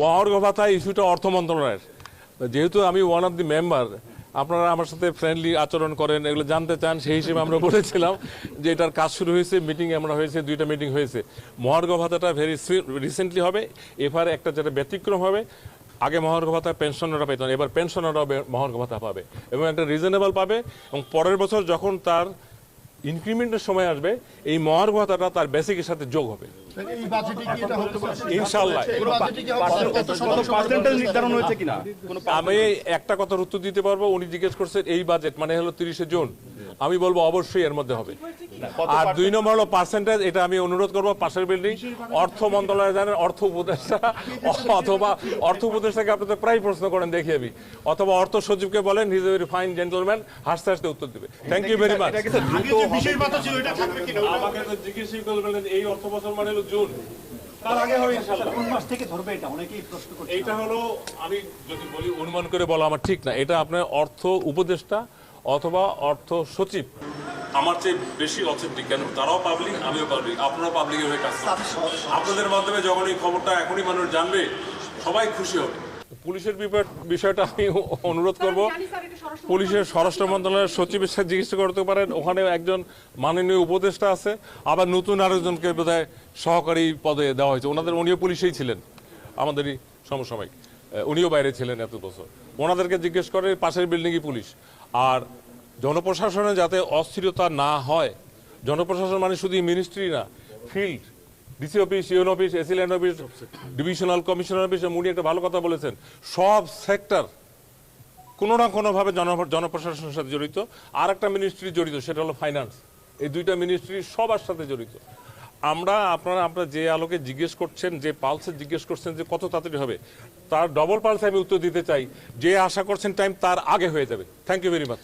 মহার্ঘ ভাতা ইস্যুটা অর্থ মন্ত্রণালয়ের। যেহেতু আমি ওয়ান অফ দি মেম্বার আপনারা আমার সাথে ফ্রেন্ডলি আচরণ করেন, এগুলো জানতে চান, সেই হিসেবে আমরা বলেছিলাম যে এটার কাজ শুরু হয়েছে মিটিং আমরা হয়েছে, দুইটা মিটিং হয়েছে। মহার্ঘ ভাতাটা ভেরি রিসেন্টলি হবে, এবারে একটা যেটা ব্যতিক্রম হবে, আগে মহার্ঘ ভাতা পেনশনাররা পেত এবার পেনশনাররা মহার্ঘ ভাতা পাবে এবং একটা রিজনেবল পাবে এবং পরের বছর যখন তার ইনক্রিমেন্টের সময় আসবে এই মহার্ঘ ভাতাটা তার বেসিকের সাথে যোগ হবে। আমি একটা কথার উত্তর দিতে পারব উনি জিজ্ঞেস করছেন এই বাজেট মানে হলো তিরিশে জুন। আমি বলব অবশ্যই এর মধ্যে হবে। আর দুই নম্বর হলো পার্সেন্টেজ এটা আমি অনুরোধ করব পাশের বিল্ডিং অর্থ মন্ত্রণালয় জানেন অর্থ উপদেষ্টা অথবা অর্থ উপদেষ্টাকে আপনি তো প্রায় প্রশ্ন করেন দেখি আমি। অথবা অর্থ সচিবকে বলেন হিজ ভেরি ফাইন জেন্টলম্যান হাসতে হাসতে উত্তর দিবে। থ্যাংক ইউ ভেরি মাচ এটা কি স্যার দ্রুত হবে? বিশেষ ভাতা ছিল এটা থাকবে কিনা? আমাকে তো জিজ্ঞেসই করলেন এই অর্থ বছর মানে হলো জুন। তার আগে হবে ইনশাল্লাহ। কোন মাস থেকে ধরবে এটা? অনেকেই প্রশ্ন করছে। এইটা হলো আমি যদি বলি অনুমান করে বলা আমার ঠিক না। এটা আপনার অর্থ উপদেষ্টা অথবা অর্থ সচিব। আমার চেয়ে বেশি অথেন্টিক কেন? তারাও পাবলিক আমিও পাবলিক আপনারাও পাবলিকের হয়ে কাজ আপনাদের মাধ্যমে যখন এই খবরটা এখনই মানুষ জানবে সবাই খুশি হবে। পুলিশের বিষয়টা আমি অনুরোধ করব। পুলিশের স্বরাষ্ট্র মন্ত্রণালয়ের সচিবের সাথে জিজ্ঞেস করতে পারেন ওখানে একজন মাননীয় উপদেষ্টা আছে আবার নতুন আরেকজনকে বোধহয় সহকারী পদে দেওয়া হয়েছে। ওনাদের উনিও পুলিশেই ছিলেন আমাদেরই সমসাময়িক। উনিও বাইরে ছিলেন এত বছর। ওনাদেরকে জিজ্ঞেস করে পাশের বিল্ডিংই পুলিশ। আর জনপ্রশাসনে যাতে অস্থিরতা না হয়, জনপ্রশাসন মানে শুধু মিনিস্ট্রি না field DC office Yoon office AC land office divisional commissioner office উনি একটা ভালো কথা বলেছেন, সব সেক্টর কোনো না কোনোভাবে জন, জনপ্রশাসনের সাথে জড়িত আর একটা মিনিস্ট্রি জড়িত, সেটা হলো ফাইন্যান্স এই দুইটা মিনিস্ট্রি সবার সাথে জড়িত। আমরা আপনারা আপনারা যে আলোকে জিজ্ঞেস করছেন, যে পালসে জিজ্ঞেস করছেন যে কত তাড়াতাড়ি হবে, তার ডবল পালসে আমি উত্তর দিতে চাই, যে আশা করছেন টাইম তার আগে হয়ে যাবে। Thank you very much